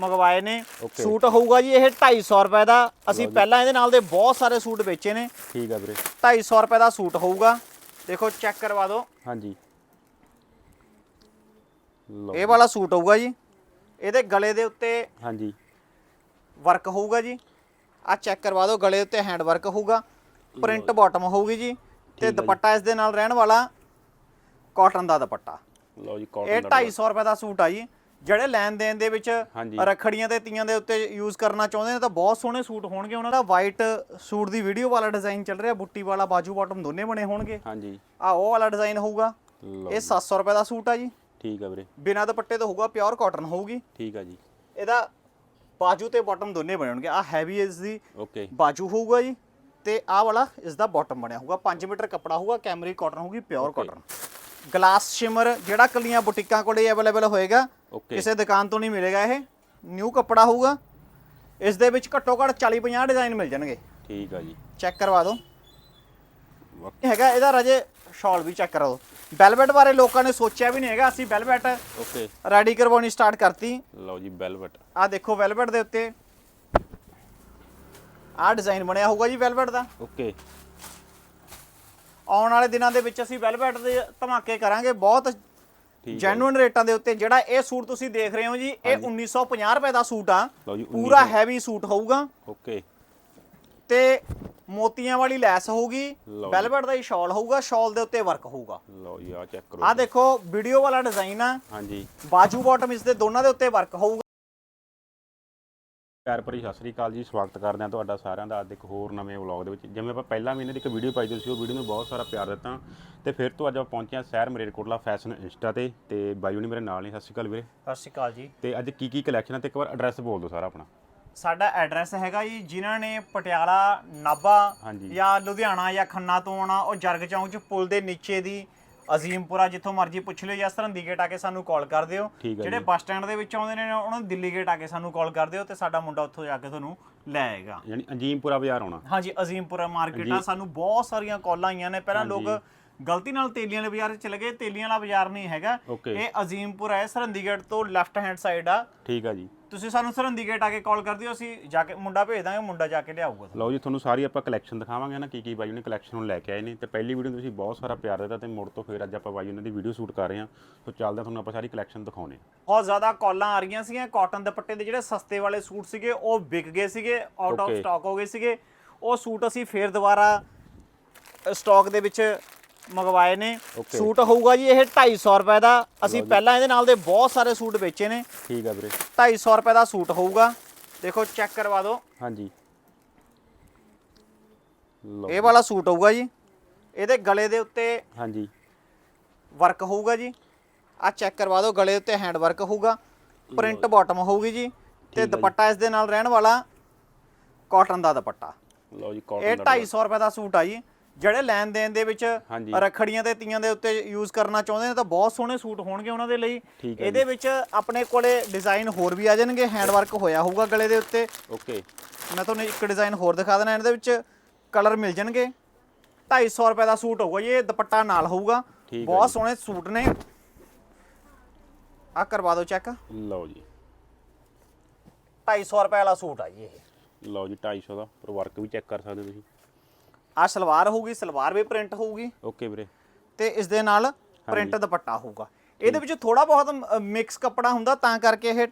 ਮੰਗਵਾਏ ਨੇ। Okay. Suit ਹੋਊਗਾ ਜੀ ਇਹ 250 ਰੁਪਏ ਦਾ। ਅਸੀਂ ਪਹਿਲਾਂ ਇਹਦੇ ਨਾਲ ਦੇ ਬਹੁਤ ਸਾਰੇ ਸੂਟ ਵੇਚੇ ਨੇ। ਠੀਕ ਆ ਵੀਰੇ। 250 ਰੁਪਏ ਦਾ ਸੂਟ ਹੋਊਗਾ। ਦੇਖੋ ਚੈੱਕ ਕਰਵਾ ਦਿਓ। ਹਾਂਜੀ। ਲਓ। ਇਹ ਵਾਲਾ ਸੂਟ ਹੋਊਗਾ ਜੀ। ਇਹਦੇ ਗਲੇ ਦੇ ਉੱਤੇ ਹਾਂਜੀ। ਵਰਕ ਹੋਊਗਾ ਜੀ। ਆ ਚੈੱਕ ਕਰਵਾ ਦਿਓ ਗਲੇ ਉੱਤੇ ਹੈਂਡ ਵਰਕ ਹੋਊਗਾ ਪ੍ਰਿੰਟ ਬਾਟਮ ਹੋਊਗੀ ਜੀ। ਤੇ ਦੁਪੱਟਾ ਇਸ ਦੇ ਨਾਲ ਰਹਿਣ ਵਾਲਾ ਕਾਟਨ ਦਾ ਦੁਪੱਟਾ। ਲਓ ਜੀ ਇਹ ਕਾਟਨ 250 ਰੁਪਏ ਦਾ ਸੂਟ ਆ ਜੀ। ਜਿਹੜੇ ਲੈਣ ਦੇਣ ਦੇ ਵਿੱਚ ਹਾਂਜੀ। ਰੱਖੜੀਆਂ ਤੇ ਤੀਆਂ ਦੇ ਉੱਤੇ ਯੂਜ਼ ਕਰਨਾ ਚਾਹੁੰਦੇ ਨੇ ਤਾਂ ਬਹੁਤ ਸੋਹਣੇ ਸੂਟ ਹੋਣਗੇ ਉਹਨਾਂ ਦਾ। ਵਾਈਟ ਸੂਟ ਦੀ ਵੀਡੀਓ ਵਾਲਾ ਡਿਜ਼ਾਈਨ ਚੱਲ ਰਿਹਾ ਬੁੱਟੀ ਵਾਲਾ ਬਾਜੂ ਬਾਟਮ ਦੋਨੇ ਬਣੇ ਹੋਣਗੇ। ਹਾਂਜੀ। ਆ ਉਹ ਵਾਲਾ ਡਿਜ਼ਾਈਨ ਹੋਊਗਾ। ਲਓ ਇਹ 700 ਰੁਪਏ ਦਾ ਸੂਟ ਆ ਜੀ। ਠੀਕ ਆ ਵੀਰੇ। ਬਿਨਾਂ ਦੁਪੱਟੇ ਤੋਂ ਹੋਊਗਾ ਪਿਓਰ ਕਾਟਨ ਹੋਊਗੀ। ਠੀਕ ਆ ਜੀ। ਇਹਦਾ ਬਾਜੂ ਤੇ ਬਾਟਮ ਦੋਨੇ ਬਣੇ ਹੋਣਗੇ। ਆ ਹੈਵੀ ਇਸ ਦੀ ਓਕੇ। ਬਾਜੂ ਹੋਊਗਾ ਜੀ ਤੇ ਆਹ ਵਾਲਾ ਇਸ ਦਾ ਬਾਟਮ ਬਣਿਆ ਹੋਊਗਾ। 5 ਮੀਟਰ ਕੱਪੜਾ ਹੋਊਗਾ ਕੈਮਰੀ ਕਾਟਨ ਹੋਊਗੀ ਪਿਓਰ ਕਾਟਨ ਗਲਾਸ ਸ਼ਿਮਰ ਜਿਹੜਾ ਕੱਲੀਆਂ ਬੁਟੀਕਾਂ ਕੋਲੇ ਅਵੇਲੇਬਲ ਹੋਏਗਾ ਓਕੇ ਕਿਸੇ ਦੁਕਾਨ ਤੋਂ ਨਹੀਂ ਮਿਲੇਗਾ ਇਹ। ਨਿਊ ਕੱਪੜਾ ਹੋਊਗਾ। ਇਸ ਦੇ ਵਿੱਚ ਘੱਟੋ ਘੱਟ 40 50 ਡਿਜ਼ਾਈਨ ਮਿਲ ਜਾਣਗੇ। ਠੀਕ ਆ ਜੀ। ਚੈੱਕ ਕਰਵਾ ਦਿਓ। ਹੈਗਾ ਇਹਦਾ ਰਜੇ ਸ਼ਾਲ ਵੀ ਚੈੱਕ ਕਰੋ ਵੈਲਵెਟ ਬਾਰੇ ਲੋਕਾਂ ਨੇ ਸੋਚਿਆ ਵੀ ਨਹੀਂ ਹੈਗਾ। ਅਸੀਂ ਵੈਲਵెਟ ਓਕੇ ਰੈਡੀ ਕਰਵਾਉਣੀ ਸਟਾਰਟ ਕਰਤੀ। ਲਓ ਜੀ ਵੈਲਵਟ ਆਹ ਦੇਖੋ ਵੈਲਵెਟ ਦੇ ਉੱਤੇ। ਆਹ ਡਿਜ਼ਾਈਨ ਬਣਿਆ ਹੋਊਗਾ ਜੀ ਵੈਲਵెਟ ਦਾ। ਓਕੇ ਆਉਣ ਵਾਲੇ ਦਿਨਾਂ ਦੇ ਵਿੱਚ ਅਸੀਂ ਵੈਲਵੈਟ ਦੇ ਧਮਾਕੇ ਕਰਾਂਗੇ। ਬਹੁਤ ਆ ਜੈਨੂਇਨ ਰੇਟਾਂ ਦੇ ਉੱਤੇ ਜਿਹੜਾ ਇਹ ਸੂਟ ਤੁਸੀਂ ਦੇਖ ਰਹੇ ਹੋ ਜੀ ਇਹ 1950 ਰੁਪਏ ਦਾ ਸੂਟ ਆ। ਪੂਰਾ ਹੈਵੀ ਸੂਟ ਹੋਊਗਾ। ਓਕੇ। ਤੇ ਮੋਤੀਆਂ ਵਾਲੀ ਲੈਸ ਹੋਊਗੀ। ਵੈਲਵੈਟ ਦਾ ਹੀ ਸ਼ਾਲ ਹੋਊਗਾ ਸ਼ਾਲ ਦੇ ਉੱਤੇ ਵਰਕ ਹੋਊਗਾ। ਲਓ ਜੀ ਆ ਚੈੱਕ ਕਰੋ ਆਹ ਦੇਖੋ ਵੀਡੀਓ ਵਾਲਾ ਡਿਜ਼ਾਈਨ ਆ। ਹਾਂਜੀ। ਬਾਜੂ ਬਾਟਮ ਇਸ ਦੇ ਦੋਨਾਂ ਦੇ ਉੱਤੇ ਵਰਕ ਹੋਊਗਾ। ਪਿਆਰ ਭਰੀ ਸਤਿ ਸ੍ਰੀ ਅਕਾਲ ਜੀ ਸਵਾਗਤ ਕਰਦੇ ਹਾਂ ਤੁਹਾਡਾ ਸਾਰਿਆਂ ਦਾ ਅੱਜ ਇੱਕ ਹੋਰ ਨਵੇਂ ਵਲੌਗ ਦੇ ਵਿੱਚ। ਜਿਵੇਂ ਆਪਾਂ ਪਹਿਲਾਂ ਮਹੀਨੇ ਦੀ ਇੱਕ ਵੀਡੀਓ ਪਾਈ ਸੀ ਉਹ ਵੀਡੀਓ ਨੂੰ ਬਹੁਤ ਸਾਰਾ ਪਿਆਰ ਦਿੱਤਾ। ਤੇ ਫਿਰ ਤੋਂ ਅੱਜ ਆਪਾਂ ਪਹੁੰਚੇ ਹਾਂ ਸ਼ਹਿਰ ਮਰੇਰਕੋਟਲਾ ਫੈਸ਼ਨ ਇੰਸਟਾ ਤੇ। ਤੇ ਬਾਈ ਹੁਣੀ ਮੇਰੇ ਨਾਲ ਨੇ ਸਤਿ ਸ੍ਰੀ ਅਕਾਲ ਵੀਰੇ। ਸਤਿ ਸ਼੍ਰੀ ਅਕਾਲ ਜੀ। ਤੇ ਅੱਜ ਕੀ ਕੀ ਕਲੈਕਸ਼ਨ ਹੈ ਤੇ ਇੱਕ ਵਾਰ ਐਡਰੈਸ ਬੋਲ ਦਿਓ ਸਾਰਾ ਆਪਣਾ। ਸਾਡਾ ਐਡਰੈਸ ਹੈਗਾ ਜੀ ਜਿਨ੍ਹਾਂ ਨੇ ਪਟਿਆਲਾ ਨਾਭਾ ਹਾਂਜੀ। ਜਾਂ ਲੁਧਿਆਣਾ ਜਾਂ ਖੰਨਾ ਤੋਂ ਆਉਣਾ ਉਹ ਜਰਗ ਚੌਂਕ 'ਚ ਪੁਲ ਦੇ ਨੀਚੇ ਦੀ ਅਜ਼ੀਮਪੁਰਾ ਜਿੱਥੋਂ ਮਰਜ਼ੀ ਪੁੱਛ ਲਿਓ ਜਾਂ ਸਰਹੰਦੀ ਗੇਟ ਆ ਕੇ ਸਾਨੂੰ ਕਾਲ ਕਰ ਦਿਓ। ਜਿਹੜੇ। ਬੱਸ ਸਟੈਂਡ ਦੇ ਵਿੱਚ ਆਉਂਦੇ ਨੇ ਉਹਨਾਂ ਨੂੰ ਦਿੱਲੀ ਗੇਟ ਆ ਕੇ ਸਾਨੂੰ ਕਾਲ ਕਰ ਦਿਓ ਤੇ ਸਾਡਾ ਮੁੰਡਾ ਉੱਥੋਂ ਜਾ ਕੇ ਤੁਹਾਨੂੰ ਲੈ ਆਏਗਾ। ਯਾਨੀ ਅਜੀਮਪੁਰਾ ਬਾਜ਼ਾਰ ਆਉਣਾ। ਹਾਂਜੀ ਅਜ਼ੀਮਪੁਰਾ ਮਾਰਕੀਟ ਆ। ਸਾਨੂੰ ਬਹੁਤ ਸਾਰੀਆਂ ਕਾਲਾਂ ਆਈਆਂ ਨੇ। ਪਹਿਲਾਂ ਲੋਕ ਗਲਤੀ ਨਾਲ ਤੇਲੀਆਂ ਵਾਲੇ ਬਾਜ਼ਾਰ 'ਚ ਚਲੇ ਗਏ ਤੇਲੀਆਂ ਵਾਲਾ ਬਾਜ਼ਾਰ ਨਹੀਂ ਹੈਗਾ। ਇਹ ਅਜ਼ੀਮਪੁਰਾ ਹੈ ਸਰਹੰਦੀ ਗੇਟ ਤੋਂ ਲੈਫਟ ਹੈਂਡ ਸਾਈਡ ਆ। ਠੀਕ ਆ ਜੀ। ਤੁਸੀਂ ਸਾਨੂੰ ਸਰਹੰਦੀ ਗੇਟ ਆ ਕੇ ਕਾਲ ਕਰ ਦਿਓ ਅਸੀਂ ਜਾ ਕੇ ਮੁੰਡਾ ਭੇਜ ਦਾਂਗੇ ਮੁੰਡਾ ਜਾ ਕੇ ਲਿਆਊਗਾ। ਲਓ ਜੀ ਤੁਹਾਨੂੰ ਸਾਰੀ ਆਪਾਂ ਕਲੈਕਸ਼ਨ ਦਿਖਾਵਾਂਗੇ ਨਾ ਕੀ ਕੀ ਬਾਈ ਨੇ ਕਲੈਕਸ਼ਨ ਨੂੰ ਲੈ ਕੇ ਆਏ ਨੇ। ਤੇ ਪਹਿਲੀ ਵੀਡੀਓ ਤੁਸੀਂ ਬਹੁਤ ਸਾਰਾ ਪਿਆਰ ਦਿੱਤਾ ਤੇ ਮੁੜ ਤੋਂ ਫਿਰ ਅੱਜ ਆਪਾਂ ਬਾਈ ਉਹਨਾਂ ਦੀ ਵੀਡੀਓ ਸ਼ੂਟ ਕਰ ਰਹੇ ਹਾਂ। ਸੋ ਚੱਲਦੇ ਤੁਹਾਨੂੰ ਆਪਾਂ ਸਾਰੀ ਕਲੈਕਸ਼ਨ ਦਿਖਾਉਣੇ ਬਹੁਤ ਜ਼ਿਆਦਾ ਕਾਲਾਂ ਆ ਰਹੀਆਂ ਸੀਗੀਆਂ ਕਾਟਨ ਦੁਪੱਟੇ ਦੇ ਜਿਹੜੇ ਸਸਤੇ ਵਾਲੇ ਸੂਟ ਸੀਗੇ ਉਹ ਵਿਕ ਗਏ ਸੀਗੇ ਆਊਟ ਆਫ Okay. ਸਟਾਕ ਹੋ ਗਏ ਸੀਗੇ। ਉਹ ਸੂਟ ਅਸੀਂ ਫੇਰ ਦੁਬਾਰਾ ਸਟਾਕ ਦੇ ਵਿੱਚ ਮੰਗਵਾਏ ਨੇ। Okay. ਸੂਟ ਹੋਊਗਾ ਜੀ ਇਹ 250 ਰੁਪਏ ਦਾ। ਅਸੀਂ ਪਹਿਲਾਂ ਇਹਦੇ ਨਾਲ ਦੇ ਬਹੁਤ ਸਾਰੇ ਸੂਟ ਵੇਚੇ ਨੇ। ਠੀਕ ਆ ਵੀਰੇ। 250 ਰੁਪਏ ਦਾ ਸੂਟ ਹੋਊਗਾ। ਦੇਖੋ ਚੈੱਕ ਕਰਵਾ ਦਿਓ। ਹਾਂਜੀ। ਲਓ ਇਹ ਵਾਲਾ ਸੂਟ ਹੋਊਗਾ ਜੀ। ਇਹਦੇ ਗਲੇ ਦੇ ਉੱਤੇ ਹਾਂਜੀ। ਵਰਕ ਹੋਊਗਾ ਜੀ। ਆ ਚੈੱਕ ਕਰਵਾ ਦਿਓ ਗਲੇ ਉੱਤੇ ਹੈਂਡ ਵਰਕ ਹੋਊਗਾ। ਪ੍ਰਿੰਟ ਬਾਟਮ ਹੋਊਗੀ ਜੀ। ਤੇ ਦੁਪੱਟਾ ਇਸ ਦੇ ਨਾਲ ਰਹਿਣ ਵਾਲਾ ਕਾਟਨ ਦਾ ਦੁਪੱਟਾ। ਲਓ ਜੀ ਇਹ ਕਾਟਨ ਦਾ 250 ਰੁਪਏ ਦਾ ਸੂਟ ਆ ਜੀ। ਜਿਹੜੇ ਲੈਣ ਦੇਣ ਦੇ ਵਿੱਚ ਹਾਂਜੀ। ਰੱਖੜੀਆਂ ਤੇ ਤੀਆਂ ਦੇ ਉੱਤੇ ਯੂਜ਼ ਕਰਨਾ ਚਾਹੁੰਦੇ ਨੇ ਤਾਂ ਬਹੁਤ ਸੋਹਣੇ ਸੂਟ ਹੋਣਗੇ ਉਹਨਾਂ ਦੇ ਲਈ। ਠੀਕ ਹੈ ਇਹਦੇ ਵਿੱਚ ਆਪਣੇ ਕੋਲੇ ਡਿਜ਼ਾਈਨ ਹੋਰ ਵੀ ਆ ਜਾਣਗੇ ਹੈਂਡ ਵਰਕ ਹੋਇਆ ਹੋਊਗਾ ਗਲੇ ਦੇ ਉੱਤੇ। ਓਕੇ ਮੈਂ ਤੁਹਾਨੂੰ ਇੱਕ ਡਿਜ਼ਾਈਨ ਹੋਰ ਦਿਖਾ ਦੇਣਾ ਇਹਦੇ ਵਿੱਚ ਕਲਰ ਮਿਲ ਜਾਣਗੇ। 250 ਰੁਪਏ ਦਾ ਸੂਟ ਹੋਊਗਾ ਜੀ ਇਹ ਦੁਪੱਟਾ ਨਾਲ ਹੋਊਗਾ। ਠੀਕ ਹੈ ਬਹੁਤ। ਸੋਹਣੇ ਸੂਟ ਨੇ। ਆ ਕਰਵਾ ਦਿਓ ਚੈੱਕ ਲਓ ਜੀ। 250 ਰੁਪਏ ਵਾਲਾ ਸੂਟ ਆ ਜੀ ਇਹ। ਲਓ ਜੀ 250 ਦਾ। ਪਰ ਵਰਕ ਵੀ ਚੈੱਕ ਕਰ ਸਕਦੇ ਹੋ ਤੁਸੀਂ। ਆ ਸਲਵਾਰ ਹੋਊਗੀ ਸਲਵਾਰ ਵੀ ਪ੍ਰਿੰਟ ਹੋਊਗੀ। ਓਕੇ ਵੀਰੇ। ਤੇ ਇਸ ਦੇ ਨਾਲ ਪ੍ਰਿੰਟ ਦੁਪੱਟਾ ਹੋਊਗਾ। ਇਹਦੇ ਵਿੱਚ ਥੋੜਾ ਬਹੁਤ ਮਿਕਸ ਕੱਪੜਾ ਹੁੰਦਾ ਤਾਂ ਕਰਕੇ ਇਹ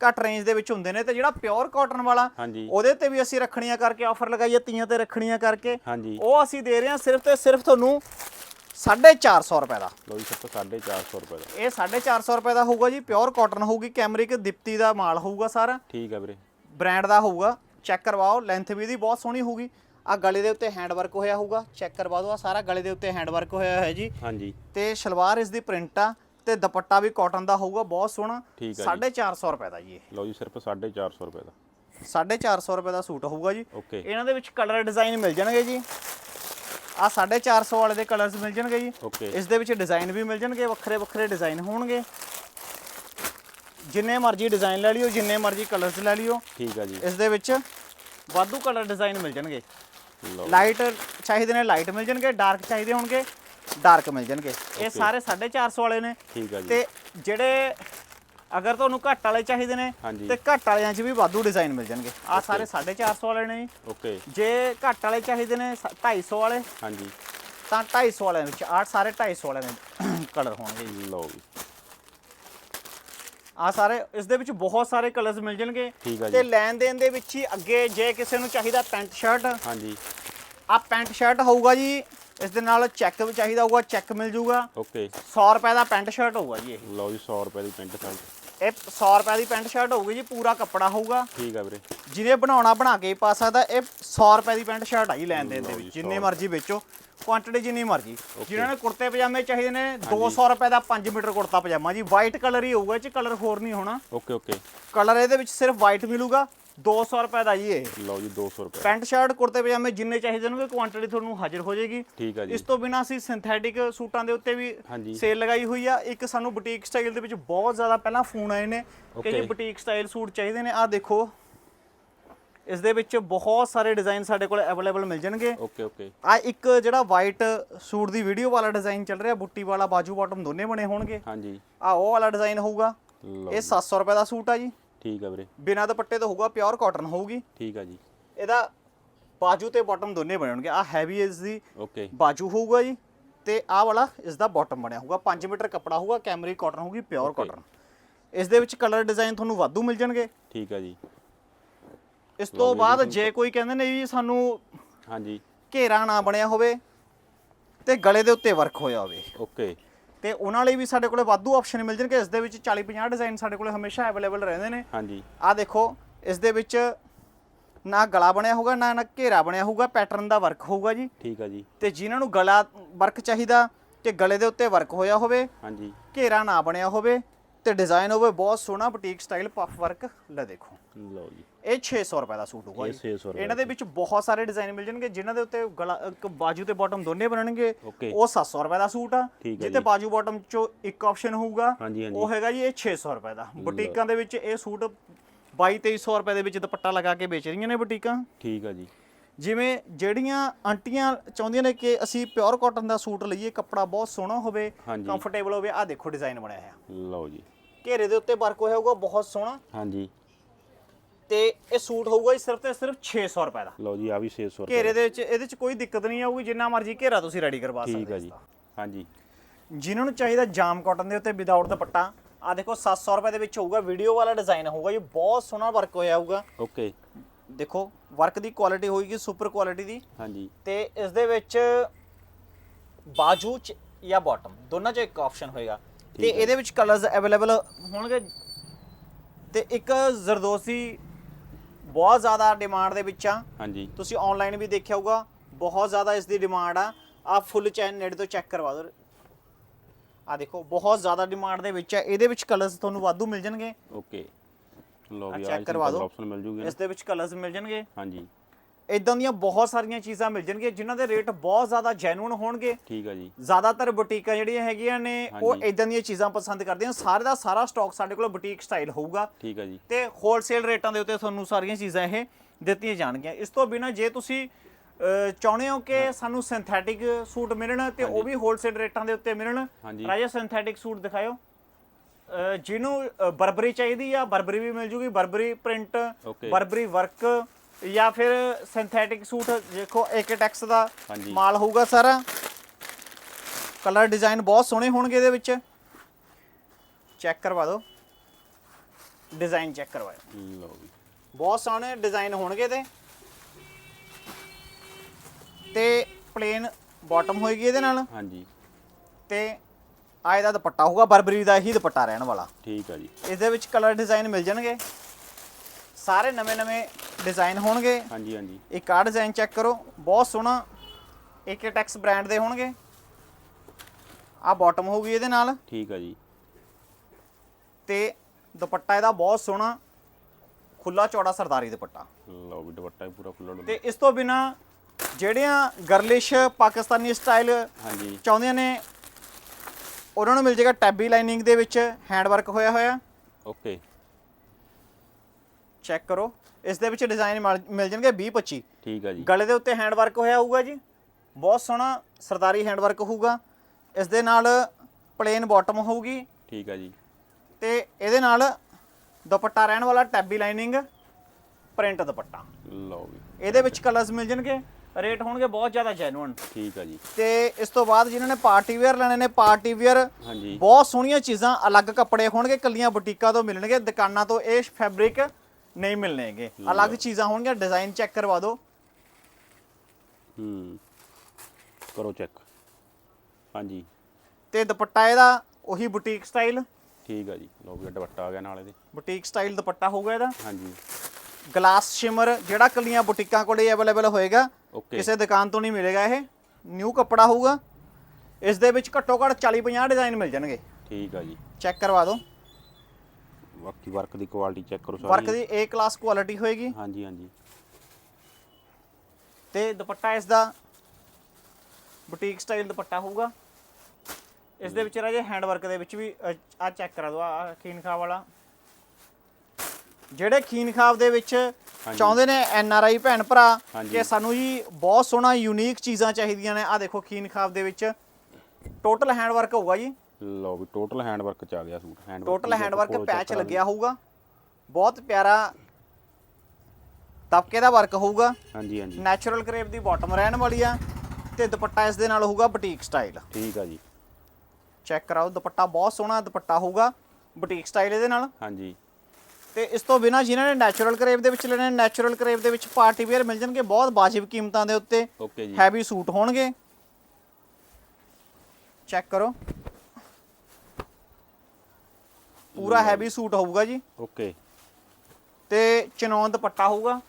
ਘੱਟ ਰੇਂਜ ਦੇ ਵਿੱਚ ਹੁੰਦੇ ਨੇ ਤੇ ਜਿਹੜਾ ਪਿਓਰ ਕਾਟਨ ਵਾਲਾ ਉਹਦੇ ਤੇ ਵੀ ਅਸੀਂ ਰੱਖਣੀਆਂ ਕਰਕੇ ਆਫਰ ਲਗਾਈ ਹੈ ਤੀਆਂ ਤੇ ਰੱਖਣੀਆਂ ਕਰਕੇ। ਉਹ ਅਸੀਂ ਦੇ ਰਹੇ ਹਾਂ ਸਿਰਫ ਤੇ ਸਿਰਫ ਤੁਹਾਨੂੰ 450 ਰੁਪਏ ਦਾ। ਲਓ ਜੀ ਤੋਂ 450 ਰੁਪਏ ਦਾ। ਇਹ 450 ਰੁਪਏ ਦਾ ਹੋਊਗਾ ਜੀ। ਪਿਓਰ ਕਾਟਨ ਹੋਊਗੀ ਕੈਮਰਿਕ ਦੀਪਤੀ ਦਾ ਮਾਲ ਹੋਊਗਾ ਸਾਰਾ। ਠੀਕ ਆ ਵੀਰੇ। ਬ੍ਰਾਂਡ ਦਾ ਹੋਊਗਾ। ਚੈੱਕ ਕਰਵਾਓ ਲੈਂਥ ਵੀ ਇਹਦੀ ਬਹੁਤ ਸੋਹਣੀ ਹੋਊਗੀ। ਆ ਗਲੇ ਦੇ ਉੱਤੇ ਹੈਂਡ ਵਰਕ ਹੋਇਆ ਹੋਊਗਾ। ਚੈੱਕ ਕਰਵਾ ਦਿਓ ਆ ਸਾਰਾ ਗਲੇ ਦੇ ਉੱਤੇ ਹੈਂਡ ਵਰਕ ਹੋਇਆ ਹੈ ਜੀ। ਹਾਂਜੀ। ਤੇ ਸ਼ਲਵਾਰ ਇਸ ਦੀ ਪ੍ਰਿੰਟ ਆ ਤੇ ਦੁਪੱਟਾ ਵੀ ਕਾਟਨ ਦਾ ਹੋਊਗਾ ਬਹੁਤ ਸੋਹਣਾ। ਠੀਕ ਆ 450 ਰੁਪਏ ਦਾ ਜੀ ਇਹ। ਲਓ ਜੀ ਸਿਰਫ 450 ਰੁਪਏ ਦਾ। 450 ਰੁਪਏ ਦਾ ਸੂਟ ਹੋਊਗਾ ਜੀ। ਇਹਨਾਂ ਦੇ ਵਿੱਚ ਕਲਰ ਡਿਜ਼ਾਈਨ ਮਿਲ ਜਾਣਗੇ ਜੀ। ਆ 450 ਵਾਲੇ ਦੇ ਕਲਰਸ ਮਿਲ ਜਾਣਗੇ ਜੀ। ਇਸ ਦੇ ਵਿੱਚ ਡਿਜ਼ਾਈਨ ਵੀ ਮਿਲ ਜਾਣਗੇ ਵੱਖਰੇ ਵੱਖਰੇ ਡਿਜ਼ਾਈਨ ਹੋਣਗੇ। ਜਿੰਨੇ ਮਰਜ਼ੀ ਡਿਜ਼ਾਈਨ ਲੈ ਲਿਓ ਜਿੰਨੇ ਮਰਜ਼ੀ ਕਲਰਸ ਲੈ ਲਿਓ। ਠੀਕ ਆ ਜੀ। ਇਸ ਦੇ ਵਿੱਚ ਵਾਧੂ ਕਲਰ ਡਿਜ਼ਾਈਨ ਮਿਲ ਜਾਣਗੇ। ਲਾਈਟ ਚਾਹੀਦੇ ਨੇ ਲਾਈਟ ਮਿਲ ਜਾਣਗੇ ਡਾਰਕ ਚਾਹੀਦੇ ਹੋਣਗੇ ਡਾਰਕ ਮਿਲ ਜਾਣਗੇ। ਇਹ ਸਾਰੇ 450 ਵਾਲੇ ਨੇ। ਠੀਕ ਆ ਜੀ। ਤੇ ਜਿਹੜੇ ਅਗਰ ਤੁਹਾਨੂੰ ਘੱਟ ਵਾਲੇ ਚਾਹੀਦੇ ਨੇ। ਤੇ ਘੱਟ ਵਾਲਿਆਂ 'ਚ ਵੀ ਵਾਧੂ ਡਿਜ਼ਾਈਨ ਮਿਲ ਜਾਣਗੇ। ਆ ਸਾਰੇ 450 ਵਾਲੇ ਨੇ ਓਕੇ ਜੇ ਘੱਟ ਵਾਲੇ ਚਾਹੀਦੇ ਨੇ ਸ- 250 ਵਾਲੇ ਹਾਂਜੀ। ਤਾਂ 250 ਵਾਲਿਆਂ ਵਿੱਚ ਆ ਸਾਰੇ 250 ਵਾਲਿਆਂ ਦੇ ਕਲਰ ਹੋਣਗੇ ਲਓ ਜੀ। ਆ ਸਾਰੇ ਇਸ ਦੇ ਵਿੱਚ ਬਹੁਤ ਸਾਰੇ ਕਲਰਸ ਮਿਲ ਜਾਣਗੇ। ਠੀਕ ਆ ਤੇ ਲੈਣ ਦੇਣ ਦੇ ਵਿੱਚ ਹੀ ਅੱਗੇ ਜੇ ਕਿਸੇ ਨੂੰ ਚਾਹੀਦਾ ਪੈਂਟ ਸ਼ਰਟ ਹਾਂਜੀ। ਆ ਪੈਂਟ ਸ਼ਰਟ ਹੋਊਗਾ ਜੀ ਇਸ ਦੇ ਨਾਲ ਚੈੱਕ ਵੀ ਚਾਹੀਦਾ ਹੋਊਗਾ ਚੈੱਕ ਮਿਲ ਜਾਊਗਾ। ਓਕੇ 100 ਰੁਪਏ ਦਾ ਪੈਂਟ ਸ਼ਰਟ ਹੋਊਗਾ ਜੀ ਇਹ। ਲਓ ਜੀ 100 ਰੁਪਏ ਦੀ ਪੈਂਟ ਸ਼ਰਟ ਇਹ 100 ਰੁਪਏ ਦੀ ਪੈਂਟ ਸ਼ਰਟ ਹੋਊਗੀ ਜੀ ਪੂਰਾ ਕੱਪੜਾ ਹੋਊਗਾ। ਠੀਕ ਆ ਵੀਰੇ। ਜਿਹਨੇ ਬਣਾਉਣਾ ਬਣਾ ਕੇ ਪਾ ਸਕਦਾ ਇਹ 100 ਰੁਪਏ ਦੀ ਪੈਂਟ ਸ਼ਰਟ ਆਈ ਲੈਣ ਦੇਣ ਦੇ ਲਓ ਜੀ, ਵਿੱਚ 100 ਜਿੰਨੇ ਮਰਜ਼ੀ ਵੇਚੋ ਕੁਆਂਟੀਟੀ ਜਿੰਨੀ ਮਰਜ਼ੀ। ਜਿਨ੍ਹਾਂ ਨੇ ਕੁੜਤੇ ਪਜਾਮੇ ਚਾਹੀਦੇ ਨੇ 200 ਰੁਪਏ ਦਾ 5 ਮੀਟਰ ਕੁੜਤਾ ਪਜਾਮਾ ਜੀ। ਵਾਈਟ ਕਲਰ ਹੀ ਹੋਊਗਾ ਇਹ ਚ ਕਲਰ ਹੋਰ ਨਹੀਂ ਹੋਣਾ। Okay okay. ਕਲਰ ਇਹਦੇ ਵਿੱਚ ਸਿਰਫ ਵਾਈਟ ਮਿਲੂਗਾ। 200 ਰੁਪਏ ਦਾ ਜੀ ਇਹ। ਲਓ ਜੀ 200 ਰੁਪਏ। ਪੈਂਟ ਸ਼ਰਟ ਕੁੜਤੇ ਪਜਾਮੇ ਜਿੰਨੇ ਚਾਹੀਦੇ ਨੇ ਕੁਆਂਟੀਟੀ ਤੁਹਾਨੂੰ ਹਾਜ਼ਰ ਹੋ ਜਾਏਗੀ। ਠੀਕ ਆ ਇਸ ਜੀ ਤੋਂ ਬਿਨਾਂ ਅਸੀਂ ਸਿੰਥੈਟਿਕ ਸੂਟਾਂ ਦੇ ਉੱਤੇ ਵੀ। ਸੇਲ ਲਗਾਈ ਹੋਈ ਆ। ਇੱਕ ਸਾਨੂੰ ਬੁਟੀਕ ਸਟਾਈਲ ਦੇ ਵਿੱਚ ਬਹੁਤ ਜ਼ਿਆਦਾ ਪਹਿਲਾਂ ਫੋਨ ਆਏ ਨੇ ਕਿ ਜੀ. ਬੁਟੀਕ ਸਟਾਈਲ ਸੂਟ ਚਾਹੀਦੇ ਨੇ। ਆਹ ਦੇਖੋ ਇਸ ਦੇ ਵਿੱਚ ਬਹੁਤ ਸਾਰੇ ਡਿਜ਼ਾਈਨ ਸਾਡੇ ਕੋਲ ਅਵੇਲੇਬਲ ਮਿਲ ਜਾਣਗੇ। ਓਕੇ ਓਕੇ ਆ ਇੱਕ ਜਿਹੜਾ ਵਾਈਟ ਸੂਟ ਦੀ ਵੀਡੀਓ ਵਾਲਾ ਡਿਜ਼ਾਈਨ ਚੱਲ ਰਿਹਾ ਬੁੱਟੀ ਵਾਲਾ ਬਾਜੂ ਬਾਟਮ ਦੋਨੇ ਬਣੇ ਹੋਣਗੇ। ਹਾਂਜੀ। ਆ ਉਹ ਵਾਲਾ ਡਿਜ਼ਾਈਨ ਹੋਊਗਾ। ਇਹ 700 ਰੁਪਏ ਦਾ ਸੂਟ ਆ ਜੀ। ਠੀਕ ਆ ਵੀਰੇ। ਬਿਨਾਂ ਦੁਪੱਟੇ ਤੋਂ ਹੋਊਗਾ ਪਿਓਰ ਕਾਟਨ ਹੋਊਗੀ। ਠੀਕ ਆ ਜੀ। ਇਹਦਾ ਬਾਜੂ ਤੇ ਬਾਟਮ ਦੋਨੇ ਬਣੇ ਹੋਣਗੇ ਆ ਹੈਵੀ ਇਸ ਦੀ ਓਕੇ ਬਾਜੂ ਹੋਊਗਾ ਜੀ ਤੇ ਆਹ ਵਾਲਾ ਇਸ ਦਾ ਬਾਟਮ ਬਣਿਆ ਹੋਊਗਾ। 5 ਮੀਟਰ ਕੱਪੜਾ ਹੋਊਗਾ ਕੈਮਰੀ ਕਾਟਨ ਹੋਊਗੀ ਪਿਓਰ. ਕਾਟਨ ਇਸ ਦੇ ਵਿੱਚ ਕਲਰ ਡਿਜ਼ਾਈਨ ਤੁਹਾਨੂੰ ਵਾਧੂ ਮਿਲ ਜਾਣਗੇ। ਠੀਕ ਆ ਜੀ। ਇਸ ਤੋਂ ਬਾਅਦ ਜੇ ਕੋਈ ਕਹਿੰਦੇ ਨੇ ਜੀ ਸਾਨੂੰ ਹਾਂਜੀ। ਘੇਰਾ ਨਾ ਬਣਿਆ ਹੋਵੇ ਤੇ ਗਲੇ ਦੇ ਉੱਤੇ ਵਰਕ ਹੋਇਆ ਹੋਵੇ। ਓਕੇ ਤੇ ਉਹਨਾਂ ਲਈ ਵੀ ਸਾਡੇ ਕੋਲੇ ਵਾਧੂ ਆਪਸ਼ਨ ਮਿਲ ਜਾਣਗੇ। ਇਸ ਦੇ ਵਿੱਚ 40 50 ਡਿਜ਼ਾਈਨ ਸਾਡੇ ਕੋਲੇ ਹਮੇਸ਼ਾ ਅਵੇਲੇਬਲ ਰਹਿੰਦੇ ਨੇ। ਹਾਂਜੀ। ਆਹ ਦੇਖੋ ਇਸ ਦੇ ਵਿੱਚ ਨਾ ਗਲਾ ਬਣਿਆ ਹੋਊਗਾ ਨਾ ਨਾ ਘੇਰਾ ਬਣਿਆ ਹੋਊਗਾ ਪੈਟਰਨ ਦਾ ਵਰਕ ਹੋਊਗਾ ਜੀ। ਠੀਕ ਆ ਜੀ। ਤੇ ਜਿਨ੍ਹਾਂ ਨੂੰ ਗਲਾ ਵਰਕ ਚਾਹੀਦਾ ਤੇ ਗਲੇ ਦੇ ਉੱਤੇ ਵਰਕ ਹੋਇਆ ਹੋਵੇ ਹਾਂਜੀ। ਘੇਰਾ ਨਾ ਬਣਿਆ ਹੋਵੇ ਤੇ ਡਿਜ਼ਾਈਨ ਹੋਵੇ ਬਹੁਤ ਸੋਹਣਾ ਬੁਟੀਕ ਸਟਾਈਲ ਪਫ ਵਰਕ ਲੈ ਦੇਖੋ। ਲਓ ਜੀ। ਇਹ 600 ਰੁਪਏ ਦਾ ਸੂਟ ਹੋਊਗਾ ਜੀ। 600 ਰੁਪਏ ਇਹਨਾਂ ਦੇ ਵਿੱਚ ਬਹੁਤ ਸਾਰੇ ਡਿਜ਼ਾਈਨ ਮਿਲ ਜਾਣਗੇ ਜਿਨ੍ਹਾਂ ਦੇ ਉੱਤੇ ਗਲਾ ਇੱਕ ਬਾਜੂ ਤੇ ਬਾਟਮ ਦੋਨੇ ਬਣਨਗੇ. ਉਹ 700 ਰੁਪਏ ਦਾ ਸੂਟ ਆ ਜਿੱਤੇ। ਬਾਜੂ ਬਾਟਮ ਚੋਂ ਇੱਕ ਆਪਸ਼ਨ ਹੋਊਗਾ। ਉਹ ਹੈਗਾ ਜੀ ਇਹ 600 ਰੁਪਏ ਦਾ। ਬੁਟੀਕਾਂ ਦੇ ਵਿੱਚ ਇਹ ਸੂਟ 22 2300 ਰੁਪਏ ਦੇ ਵਿੱਚ ਦੁਪੱਟਾ ਲਗਾ ਕੇ ਵੇਚ ਰਹੀਆਂ ਨੇ ਬੁਟੀਕਾਂ। ਠੀਕ ਆ ਜੀ। ਜਿਵੇਂ ਜਿਹੜੀਆਂ ਆਂਟੀਆਂ ਚਾਹੁੰਦੀਆਂ ਨੇ ਕਿ ਅਸੀਂ ਪਿਓਰ ਕਾਟਨ ਦਾ ਸੂਟ ਲਈਏ ਕੱਪੜਾ ਬਹੁਤ ਸੋਹਣਾ ਹੋਵੇ। ਕੰਫਰਟੇਬਲ ਹੋਵੇ ਆਹ ਦੇਖੋ ਡਿਜ਼ਾਈਨ ਬਣਿਆ ਹੋਇਆ। ਲਓ ਜੀ। ਘੇਰੇ ਦੇ ਉੱਤੇ ਵਰਕ ਹੋਇਆ ਹੋਊਗਾ ਬਹੁਤ ਸੋਹਣਾ। ਹਾਂਜੀ। ਤੇ ਇਹ ਸੂਟ ਹੋਊਗਾ ਜੀ ਸਿਰਫ ਤੇ ਸਿਰਫ 600 ਰੁਪਏ ਦਾ। ਲਓ ਜੀ ਆ ਵੀ 600 ਰੁਪਏ ਘੇਰੇ ਦੇ। ਵਿੱਚ ਇਹਦੇ ਵਿੱਚ ਕੋਈ ਦਿੱਕਤ ਨਹੀਂ ਆਊਗੀ ਜਿੰਨਾ ਮਰਜ਼ੀ ਘੇਰਾ ਤੁਸੀਂ ਰੈਡੀ ਕਰਵਾ ਸਕਦੇ ਠੀਕ ਹੋ ਜੀ। ਹਾਂਜੀ। ਜਿਨ੍ਹਾਂ ਨੂੰ ਚਾਹੀਦਾ ਜਾਮ ਕਾਟਨ ਦੇ ਉੱਤੇ ਵਿਦਆਊਟ ਦੁਪੱਟਾ ਆ ਦੇਖੋ 700 ਰੁਪਏ ਦੇ ਵਿੱਚ ਹੋਊਗਾ ਵੀਡੀਓ ਵਾਲਾ ਡਿਜ਼ਾਈਨ ਹੋਊਗਾ ਜੀ ਬਹੁਤ ਸੋਹਣਾ ਵਰਕ ਹੋਇਆ ਹੋਊਗਾ। ਓਕੇ ਦੇਖੋ ਵਰਕ ਦੀ ਕੁਆਲਿਟੀ ਹੋਏਗੀ ਸੁਪਰ ਕੁਆਲਿਟੀ ਦੀ। ਹਾਂਜੀ। ਤੇ ਇਸ ਦੇ ਵਿੱਚ ਬਾਜੂ ਚ ਜਾਂ ਬਾਟਮ ਦੋਨਾਂ ਚ ਇੱਕ ਆਪਸ਼ਨ ਹੋਏਗਾ। ਤੇ ਇਹਦੇ ਵਿੱਚ ਕਲਰਸ ਅਵੇਲੇਬਲ ਹੋਣਗੇ। ਤੇ ਇੱਕ ਜ਼ਰਦੋਸੀ ਬਹੁਤ ਜ਼ਿਆਦਾ ਡਿਮਾਂਡ ਦੇ ਵਿੱਚ ਆ। ਹਾਂਜੀ। ਤੁਸੀਂ ਆਨਲਾਈਨ ਵੀ ਦੇਖਿਆ ਹੋਊਗਾ ਬਹੁਤ ਜ਼ਿਆਦਾ ਇਸ ਦੀ ਡਿਮਾਂਡ ਆ। ਆ ਫੁੱਲ ਚੈਨ ਨੇੜੇ ਤੋਂ ਚੈੱਕ ਕਰਵਾ ਦਿਓ। ਆ ਦੇਖੋ ਬਹੁਤ ਜ਼ਿਆਦਾ ਡਿਮਾਂਡ ਦੇ ਵਿੱਚ ਆ। ਇਹਦੇ ਵਿੱਚ ਕਲਰਸ ਤੁਹਾਨੂੰ ਵਾਧੂ ਮਿਲ ਜਾਣਗੇ। ਓਕੇ ਆ ਵੀ ਆ ਕਰਵਾ ਦਿਓ। ਆਪਸ਼ਨ ਮਿਲ ਜੂਗੀ ਇਸ ਦੇ ਵਿੱਚ ਕਲਰਸ ਮਿਲ ਜਾਣਗੇ। ਹਾਂਜੀ। ਇਦਾਂ ਦੀਆਂ ਬਹੁਤ ਸਾਰੀਆਂ ਚੀਜ਼ਾਂ ਮਿਲ ਜਾਣਗੀਆਂ ਜਿਨ੍ਹਾਂ ਦੇ ਰੇਟ ਬਹੁਤ ਜ਼ਿਆਦਾ ਜੈਨੂਇਨ ਹੋਣਗੇ। ਠੀਕ ਆ ਜੀ। ਜ਼ਿਆਦਾਤਰ ਬੁਟੀਕਾਂ ਜਿਹੜੀਆਂ ਹੈਗੀਆਂ ਨੇ ਉਹ। ਇਦਾਂ ਦੀਆਂ ਚੀਜ਼ਾਂ ਪਸੰਦ ਕਰਦੀਆਂ ਸਾਰੇ ਦਾ ਸਾਰਾ ਸਟਾਕ ਸਾਡੇ ਕੋਲ ਬੁਟੀਕ ਸਟਾਈਲ ਹੋਊਗਾ। ਠੀਕ ਆ ਜੀ। ਤੇ ਹੋਲਸੇਲ ਰੇਟਾਂ ਦੇ ਉੱਤੇ ਤੁਹਾਨੂੰ ਸਾਰੀਆਂ ਚੀਜ਼ਾਂ ਇਹ ਦਿੱਤੀਆਂ ਜਾਣਗੀਆਂ। ਇਸ ਤੋਂ ਬਿਨਾ ਜੇ ਤੁਸੀਂ ਚਾਹੁੰਦੇ ਹੋ ਕਿ ਸਾਨੂੰ ਸਿੰਥੈਟਿਕ ਸੂਟ ਮਿਲਣ ਤੇ ਉਹ ਵੀ ਹੋਲਸੇਲ ਰੇਟਾਂ ਦੇ ਉੱਤੇ ਮਿਲਣ। ਰਾਜਾ ਸਿੰਥੈਟਿਕ ਸੂਟ ਦਿਖਾਇਓ। ਜਿਹਨੂੰ ਬਰਬਰੀ ਚਾਹੀਦੀ ਆ ਬਰਬਰੀ ਵੀ ਮਿਲ ਜੂਗੀ। ਬਰਬਰੀ ਪ੍ਰਿੰਟ. ਬਰਬਰੀ ਵਰਕ ਜਾਂ ਫਿਰ ਸਿੰਥੈਟਿਕ ਸੂਟ ਦੇਖੋ ਏਕਟੈਕਸ ਦਾ ਹਾਂਜੀ। ਮਾਲ ਹੋਊਗਾ ਸਾਰਾ। ਕਲਰ ਡਿਜ਼ਾਈਨ ਬਹੁਤ ਸੋਹਣੇ ਹੋਣਗੇ ਇਹਦੇ ਵਿੱਚ। ਚੈੱਕ ਕਰਵਾ ਦਿਓ। ਡਿਜ਼ਾਈਨ ਚੈੱਕ ਕਰਵਾਇਓ। ਲਓ ਵੀ। ਬਹੁਤ ਸੋਹਣੇ ਡਿਜ਼ਾਈਨ ਹੋਣਗੇ ਤੇ ਤੇ ਪਲੇਨ ਬਾਟਮ ਹੋਏਗੀ ਇਹਦੇ ਨਾਲ। ਹਾਂਜੀ। ਤੇ ਆ ਇਹਦਾ ਦੁਪੱਟਾ ਹੋਊਗਾ ਬਰਬਰੀ ਦਾ ਹੀ ਦੁਪੱਟਾ ਰਹਿਣ ਵਾਲਾ। ਠੀਕ ਆ ਜੀ। ਇਸ ਦੇ ਵਿੱਚ ਕਲਰ ਡਿਜ਼ਾਈਨ ਮਿਲ ਜਾਣਗੇ। ਸਾਰੇ ਨਵੇਂ-ਨਵੇਂ ਡਿਜ਼ਾਈਨ ਹੋਣਗੇ। ਹਾਂਜੀ ਹਾਂਜੀ। ਇੱਕ ਆਹ ਡਿਜ਼ਾਈਨ ਚੈੱਕ ਕਰੋ ਬਹੁਤ ਸੋਹਣਾ। ਏਕਟੈਕਸ ਬ੍ਰਾਂਡ ਦੇ ਹੋਣਗੇ। ਆ ਬਾਟਮ ਹੋਊਗੀ ਇਹਦੇ ਨਾਲ। ਠੀਕ ਆ ਜੀ। ਤੇ ਦੁਪੱਟਾ ਇਹਦਾ ਬਹੁਤ ਸੋਹਣਾ ਖੁੱਲਾ ਚੌੜਾ ਸਰਦਾਰੀ ਦੁਪੱਟਾ। ਲਓ ਵੀ ਦੁਪੱਟਾ ਵੀ ਪੂਰਾ ਡੁੱਲਾ ਤੇ ਇਸ ਤੋਂ ਬਿਨਾ ਜਿਹੜੀਆਂ ਗਰਲਿਸ਼ ਪਾਕਿਸਤਾਨੀ ਸਟਾਈਲ ਹਾਂਜੀ। ਚਾਹੁੰਦੀਆਂ ਨੇ ਉਹਨਾਂ ਨੂੰ ਮਿਲ ਜਾਏਗਾ ਟੈਬੀ ਲਾਈਨਿੰਗ ਦੇ ਵਿੱਚ ਹੈਂਡ ਵਰਕ ਹੋਇਆ ਹੋਇਆ। ਓਕੇ ਚੈੱਕ ਕਰੋ। ਇਸ ਦੇ ਵਿੱਚ ਡਿਜ਼ਾਈਨ ਮਿਲ ਜਾਣਗੇ 20 25 ਠੀਕ ਆ ਜੀ। ਗਲੇ ਦੇ ਉੱਤੇ ਹੈਂਡ ਵਰਕ ਹੋਇਆ ਹੋਊਗਾ ਜੀ। ਬਹੁਤ ਸੋਹਣਾ ਸਰਦਾਰੀ ਹੈਂਡ ਵਰਕ ਹੋਊਗਾ। ਇਸ ਦੇ ਨਾਲ ਪਲੇਨ ਬਾਟਮ ਹੋਊਗੀ। ਠੀਕ ਆ ਜੀ। ਤੇ ਇਹਦੇ ਨਾਲ ਦੁਪੱਟਾ ਰਹਿਣ ਵਾਲਾ ਟੈਬੀ ਲਾਈਨਿੰਗ ਪ੍ਰਿੰਟ ਦੁਪੱਟਾ। ਲਓ ਵੀ। ਇਹਦੇ ਵਿੱਚ ਕਲਰਸ ਮਿਲ ਜਾਣਗੇ। ਰੇਟ ਹੋਣਗੇ ਬਹੁਤ ਜ਼ਿਆਦਾ ਜੈਨੂਇਨ ਠੀਕ ਆ ਜੀ। ਤੇ ਇਸ ਤੋਂ ਬਾਅਦ ਜਿਨ੍ਹਾਂ ਨੇ ਪਾਰਟੀ ਵੇਅਰ ਲੈਣੇ ਨੇ ਪਾਰਟੀ ਵੇਅਰ ਹਾਂਜੀ। ਬਹੁਤ ਸੋਹਣੀਆਂ ਚੀਜ਼ਾਂ ਅਲੱਗ ਕੱਪੜੇ ਹੋਣਗੇ ਕੱਲੀਆਂ ਬੁਟੀਕਾਂ ਤੋਂ ਮਿਲਣਗੇ। ਦੁਕਾਨਾਂ ਤੋਂ ਇਹ ਫੈਬਰਿਕ ਨਹੀਂ ਮਿਲਣਗੇ। ਅਲੱਗ ਚੀਜ਼ਾਂ ਹੋਣਗੀਆਂ ਡਿਜ਼ਾਈਨ ਚੈੱਕ ਕਰਵਾ ਦਿਓ। ਹੂੰ। ਕਰੋ ਚੈੱਕ ਹਾਂਜੀ। ਤੇ ਦੁਪੱਟਾ ਇਹਦਾ ਉਹੀ ਬੁਟੀਕ ਸਟਾਈਲ ਠੀਕ ਆ ਜੀ। ਲਓ ਵੀ ਦੁਪੱਟਾ ਆ ਗਿਆ ਨਾਲ ਇਹਦੇ। ਬੁਟੀਕ ਸਟਾਈਲ ਦੁਪੱਟਾ ਹੋਊਗਾ ਇਹਦਾ। ਹਾਂਜੀ। ਗਲਾਸ ਸ਼ਿਮਰ ਜਿਹੜਾ ਕੱਲੀਆਂ ਬੁਟੀਕਾਂ ਕੋਲੇ ਅਵੇਲੇਬਲ ਹੋਏਗਾ ਕਿਸੇ ਦੁਕਾਨ ਤੋਂ ਨਹੀਂ ਮਿਲੇਗਾ ਇਹ। ਨਿਊ ਕੱਪੜਾ ਹੋਊਗਾ। ਇਸ ਦੇ ਵਿੱਚ ਘੱਟੋ ਘੱਟ 40 50 ਡਿਜ਼ਾਈਨ ਮਿਲ ਜਾਣਗੇ। ਠੀਕ ਆ ਜੀ। ਚੈੱਕ ਕਰਵਾ ਦਿਓ। ਬਾਕੀ ਵਰਕ ਦੀ ਕੁਆਲਿਟੀ ਚੈੱਕ ਕਰੋ ਸਾਰੀ। ਵਰਕ ਦੀ A ਕਲਾਸ ਕੁਆਲਿਟੀ ਹੋਏਗੀ? ਹਾਂਜੀ ਹਾਂਜੀ। ਤੇ ਦੁਪੱਟਾ ਇਸ ਦਾ ਬੁਟੀਕ ਸਟਾਈਲ ਦੁਪੱਟਾ ਹੋਊਗਾ। ਇਸ ਦੇ ਵਿੱਚ ਰਾਜੇ ਹੈਂਡ ਵਰਕ ਦੇ ਵਿੱਚ ਵੀ ਆ ਚੈੱਕ ਕਰਾ ਦਿਓ ਆ ਖੀਨ ਖਾਬ ਵਾਲਾ। ਜਿਹੜੇ ਖੀਨ ਖਾਬ ਦੇ ਵਿੱਚ ਚਾਹੁੰਦੇ ਨੇ ਐਨ ਆਰ ਆਈ ਭੈਣ ਭਰਾ। ਕਿ ਸਾਨੂੰ ਜੀ ਬਹੁਤ ਸੋਹਣਾ ਯੂਨੀਕ ਚੀਜ਼ਾਂ ਚਾਹੀਦੀਆਂ ਨੇ। ਆ ਦੇਖੋ ਖੀਨ ਖਾਬ ਦੇ ਵਿੱਚ। ਟੋਟਲ ਹੈਂਡ ਵਰਕ ਹੋਊਗਾ ਜੀ। ਲਓ ਵੀ ਟੋਟਲ ਹੈਂਡ ਵਰਕ ਚ ਆ ਗਿਆ suit hand total hand work patch ਲੱਗਿਆ ਹੋਊਗਾ। ਬਹੁਤ ਪਿਆਰਾ ਤਬਕੇ ਦਾ ਵਰਕ ਹੋਊਗਾ। ਹਾਂਜੀ ਹਾਂਜੀ। ਨੈਚੁਰਲ ਕਰੇਪ ਦੀ ਬਾਟਮ ਰਹਿਣ ਵਾਲੀ ਆ ਤੇ ਦੁਪੱਟਾ ਇਸ ਦੇ ਨਾਲ ਹੋਊਗਾ ਬੁਟੀਕ ਸਟਾਈਲ ਠੀਕ ਆ ਜੀ। ਚੈੱਕ ਕਰਾਓ ਦੁਪੱਟਾ ਬਹੁਤ ਸੋਹਣਾ ਦੁਪੱਟਾ ਹੋਊਗਾ ਬੁਟੀਕ ਸਟਾਈਲ ਇਹਦੇ ਨਾਲ। ਹਾਂਜੀ। ਤੇ ਇਸ ਤੋਂ ਬਿਨਾ ਜਿਨ੍ਹਾਂ ਨੇ ਨੈਚੁਰਲ ਕਰੇਪ ਦੇ ਵਿੱਚ ਲੈਣੇ ਨੈਚੁਰਲ ਕਰੇਪ ਦੇ ਵਿੱਚ ਪਾਰਟੀ ਵੇਅਰ ਮਿਲ ਜਾਣਗੇ ਬਹੁਤ ਵਾਜਿਬ ਕੀਮਤਾਂ ਦੇ ਉੱਤੇ। ਓਕੇ ਜੀ। ਹੈਵੀ ਸੂਟ ਹੋਣਗੇ। ਚੈੱਕ ਕਰੋ। ਪੂਰਾ ਹੈਵੀ ਸੂਟ ਹੋਊਗਾ ਜੀ। ਓਕੇ। ਤੇ ਚਨੌਨ ਦੁਪੱਟਾ ਹੋਊਗਾ।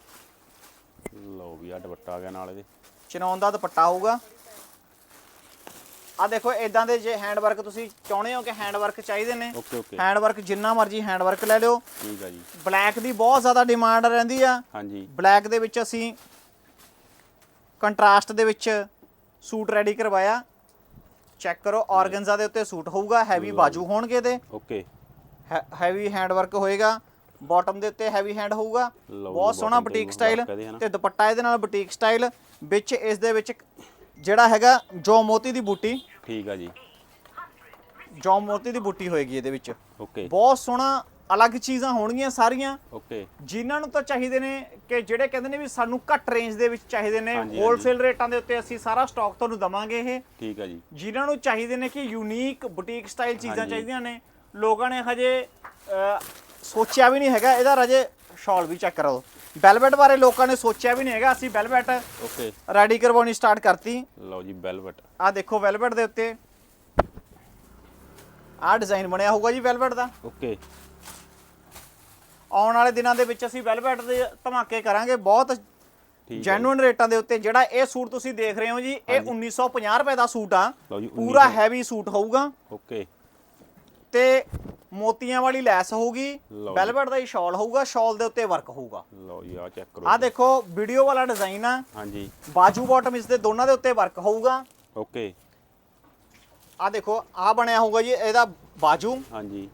ਲਓ ਵੀ ਆ ਦੁਪੱਟਾ ਆ ਗਿਆ ਨਾਲ ਇਹਦੇ। ਚਨੌਨ ਦਾ ਦੁਪੱਟਾ ਹੋਊਗਾ। ਆ ਦੇਖੋ ਇਦਾਂ ਦੇ ਜੇ ਹੈਂਡ ਵਰਕ ਤੁਸੀਂ ਚਾਹੁੰਦੇ ਹੋ ਕਿ ਹੈਂਡ ਵਰਕ ਚਾਹੀਦੇ ਨੇ ਓਕੇ ਓਕੇ। ਹੈਂਡ ਵਰਕ ਜਿੰਨਾ ਮਰਜ਼ੀ ਹੈਂਡ ਵਰਕ ਲੈ ਲਿਓ। ਠੀਕ ਆ ਜੀ। ਬਲੈਕ ਦੀ ਬਹੁਤ ਜ਼ਿਆਦਾ ਡਿਮਾਂਡ ਰਹਿੰਦੀ ਆ। ਹਾਂਜੀ। ਬਲੈਕ ਦੇ ਵਿੱਚ ਅਸੀਂ ਕੰਟਰਾਸਟ ਦੇ ਵਿੱਚ ਸੂਟ ਰੈਡੀ ਕਰਵਾਇਆ। ਚੈੱਕ ਕਰੋ ਆਰਗਨਜ਼ਾ ਦੇ ਉੱਤੇ ਸੂਟ ਹੋਊਗਾ ਹੈਵੀ ਬਾਜੂ ਹੋਣਗੇ ਤੇ ਓਕੇ। ਹੈਵੀ ਹੈਂਡ ਵਰਕ ਹੋਏਗਾ ਬਾਟਮ ਦੇ ਉੱਤੇ ਹੈਵੀ ਹੈਂਡ ਹੋਊਗਾ। ਬਹੁਤ ਸੋਹਣਾ ਬੁਟੀਕ ਸਟਾਈਲ। ਤੇ ਦੁਪੱਟਾ ਇਹਦੇ ਨਾਲ ਬੁਟੀਕ ਸਟਾਈਲ ਵਿੱਚ ਇਸ ਦੇ ਵਿੱਚ ਜਿਹੜਾ ਹੈਗਾ ਜੋ ਮੋਤੀ ਦੀ ਬੂਟੀ। ਠੀਕ ਆ ਜੀ। ਜੋ ਮੋਤੀ ਦੀ ਬੂਟੀ ਹੋਏਗੀ ਇਹਦੇ ਵਿੱਚ। ਓਕੇ। ਬਹੁਤ ਸੋਹਣਾ ਅਲੱਗ ਚੀਜ਼ਾਂ ਹੋਣਗੀਆਂ ਸਾਰੀਆਂ। ਓਕੇ। ਜਿਨ੍ਹਾਂ ਨੂੰ ਤਾਂ ਚਾਹੀਦੇ ਨੇ ਕਿ ਜਿਹੜੇ ਕਹਿੰਦੇ ਨੇ ਵੀ ਸਾਨੂੰ ਘੱਟ ਰੇਂਜ ਦੇ ਵਿੱਚ ਚਾਹੀਦੇ ਨੇ ਹਾਂਜੀ, ਹੋਲਸੇਲ ਰੇਟਾਂ ਦੇ ਉੱਤੇ ਅਸੀਂ ਸਾਰਾ ਸਟਾਕ ਤੁਹਾਨੂੰ ਦਵਾਂਗੇ ਇਹ। ਠੀਕ ਆ ਜੀ। ਜਿਨ੍ਹਾਂ ਨੂੰ ਚਾਹੀਦੇ ਨੇ ਕਿ ਯੂਨੀਕ ਬੁਟੀਕ ਸਟਾਈਲ ਚੀਜ਼ਾਂ। ਚਾਹੀਦੀਆਂ ਨੇ ਲੋਕਾਂ ਨੇ ਹਜੇ ਸੋਚਿਆ ਵੀ ਨਹੀਂ ਹੈਗਾ ਇਹਦਾ ਰਜੇ ਸ਼ਾਲ ਵੀ ਚੈੱਕ ਕਰੋ ਵੈਲਵਟ ਬਾਰੇ ਲੋਕਾਂ ਨੇ ਸੋਚਿਆ ਵੀ ਨਹੀਂ ਹੈਗਾ ਅਸੀਂ ਵੈਲਵਟ ਓਕੇ ਰੈਡੀ ਕਰਵਾਉਣੀ ਸਟਾਰਟ ਕਰਤੀ। ਲਓ ਜੀ ਵੈਲਵਟ ਆਹ ਦੇਖੋ ਵੈਲਵਟ ਦੇ ਉੱਤੇ। ਆਹ ਡਿਜ਼ਾਈਨ ਬਣਿਆ ਹੋਊਗਾ ਜੀ ਵੈਲਵਟ ਦਾ। ਓਕੇ ਆਉਣ ਵਾਲੇ ਦਿਨਾਂ ਦੇ ਵਿੱਚ ਅਸੀਂ ਵੈਲਵਟ ਦੇ ਧਮਾਕੇ ਕਰਾਂਗੇ। ਬਹੁਤ ਆ ਜੈਨੂਇਨ ਰੇਟਾਂ ਦੇ ਉੱਤੇ ਜਿਹੜਾ ਇਹ ਸੂਟ ਤੁਸੀਂ ਦੇਖ ਰਹੇ ਹੋ ਜੀ ਇਹ 1950 ਰੁਪਏ ਦਾ ਸੂਟ ਆ। ਪੂਰਾ 1950 ਹੈਵੀ ਸੂਟ ਹੋਊਗਾ। ਓਕੇ ਤੇ ਮੋਤੀਆਂ ਵਾਲੀ ਲੈਸ ਹੋਊਗੀ। ਵੈਲਵਟ ਦਾ ਹੀ ਸ਼ਾਲ ਹੋਊਗਾ ਸ਼ਾਲ ਦੇ ਉੱਤੇ ਵਰਕ ਹੋਊਗਾ। ਲਓ ਜੀ ਆ ਚੈੱਕ ਕਰੋ ਆ ਦੇਖੋ ਵੀਡੀਓ ਵਾਲਾ ਡਿਜ਼ਾਈਨ ਆ। ਹਾਂਜੀ। ਬਾਜੂ ਬਾਟਮ ਇਸ ਦੇ ਦੋਨਾਂ ਦੇ ਉੱਤੇ ਵਰਕ ਹੋਊਗਾ। ਓਕੇ ਆ ਦੇਖੋ ਆ ਬਣਿਆ ਹੋਊਗਾ ਜੀ ਇਹਦਾ ਬਾਜੂ। ਹਾਂਜੀ।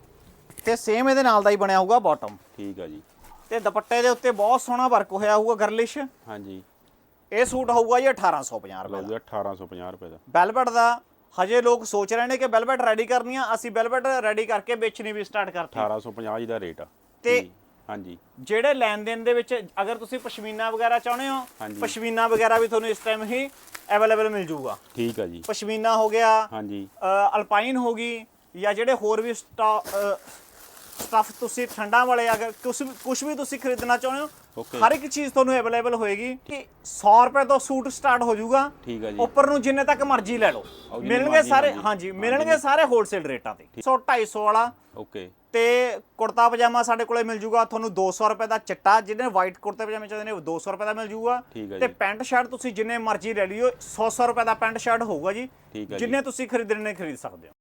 ਤੇ ਸੇਮ ਇਹਦੇ ਨਾਲ ਦਾ ਹੀ ਬਣਿਆ ਹੋਊਗਾ ਬਾਟਮ ਠੀਕ ਆ ਜੀ। ਤੇ ਦੁਪੱਟੇ ਦੇ ਉੱਤੇ ਬਹੁਤ ਸੋਹਣਾ ਵਰਕ ਹੋਇਆ ਹੋਊਗਾ ਗਰਲਿਸ਼ ਹਾਂਜੀ। ਇਹ ਸੂਟ ਹੋਊਗਾ ਜੀ 1850 ਰੁਪਏ ਦਾ। ਜੀ 1850 ਰੁਪਏ ਦਾ। ਵੈਲਵਟ ਦਾ ਹਜੇ ਲੋਕ ਸੋਚ ਰਹੇ ਨੇ ਕਿ ਵੈਲਵਟ ਰੈਡੀ ਕਰਨੀ ਆ ਅਸੀਂ ਵੈਲਵਟ ਰੈਡੀ ਕਰਕੇ ਵੇਚਣੀ ਵੀ ਸਟਾਰਟ ਕਰਤੀ। 1850 ਜੀ ਦਾ ਰੇਟ ਆ। ਤੇ- ਹਾਂਜੀ। ਜਿਹੜੇ ਲੈਣ ਦੇਣ ਦੇ ਵਿੱਚ ਅਗਰ ਤੁਸੀਂ ਪਸ਼ਮੀਨਾ ਵਗੈਰਾ ਚਾਹੁੰਦੇ ਹੋ। ਪਸ਼ਮੀਨਾ ਵਗੈਰਾ ਵੀ ਤੁਹਾਨੂੰ ਇਸ ਟਾਈਮ ਹੀ ਅਵੇਲੇਬਲ ਮਿਲ ਜਾਊਗਾ। ਠੀਕ ਆ ਜੀ। ਪਸ਼ਮੀਨਾ ਹੋ ਗਿਆ ਹਾਂਜੀ। ਅਲਪਾਈਨ ਹੋ ਗਈ ਜਾਂ ਜਿਹੜੇ ਹੋਰ ਵੀ ਸਟਫ ਤੁਸੀਂ ਠੰਡਾਂ ਵਾਲੇ ਅਗਰ ਕੁਝ ਕੁਝ ਵੀ ਤੁਸੀਂ ਖਰੀਦਣਾ ਚਾਹੁੰਦੇ ਹੋ. ਹਰ ਇੱਕ ਚੀਜ਼ ਤੁਹਾਨੂੰ ਅਵੇਲੇਬਲ ਹੋਏਗੀ ਕਿ 100 ਰੁਪਏ ਤੋਂ ਸੂਟ ਸਟਾਰਟ ਹੋ ਜਾਊਗਾ। ਠੀਕ ਆ ਜੀ। ਉੱਪਰ ਨੂੰ ਜਿੰਨੇ ਤੱਕ ਮਰਜ਼ੀ ਲੈ ਲਓ। ਮਿਲਣਗੇ ਸਾਰੇ ਹਾਂਜੀ। ਮਿਲਣਗੇ ਸਾਰੇ ਹੋਲਸੇਲ ਰੇਟਾਂ ਤੇ। 100 250 ਵਾਲਾ। ਓਕੇ ਤੇ ਕੁੜਤਾ ਪਜਾਮਾ ਸਾਡੇ ਕੋਲੇ ਮਿਲ ਜੂਗਾ ਤੁਹਾਨੂੰ 200 ਰੁਪਏ ਦਾ ਚਿੱਟਾ ਜਿਹਨੇ ਵਾਈਟ ਕੁੜਤੇ ਪਜਾਮੇ ਚਾਹੁੰਦੇ ਨੇ ਉਹ 200 ਰੁਪਏ ਦਾ ਮਿਲ ਜੂਗਾ। ਹੈ ਤੇ। ਪੈਂਟ ਸ਼ਰਟ ਤੁਸੀਂ ਜਿੰਨੇ ਮਰਜ਼ੀ ਲੈ ਲਿਓ 100 100 ਰੁਪਏ ਦਾ ਪੈਂਟ ਸ਼ਰਟ ਹੋਊਗਾ ਜੀ। ਹੈ। ਜਿੰਨੇ ਤੁਸੀਂ ਖਰੀਦਣੇ ਨੇ ਖਰੀਦ ਸਕਦੇ ਹੋ।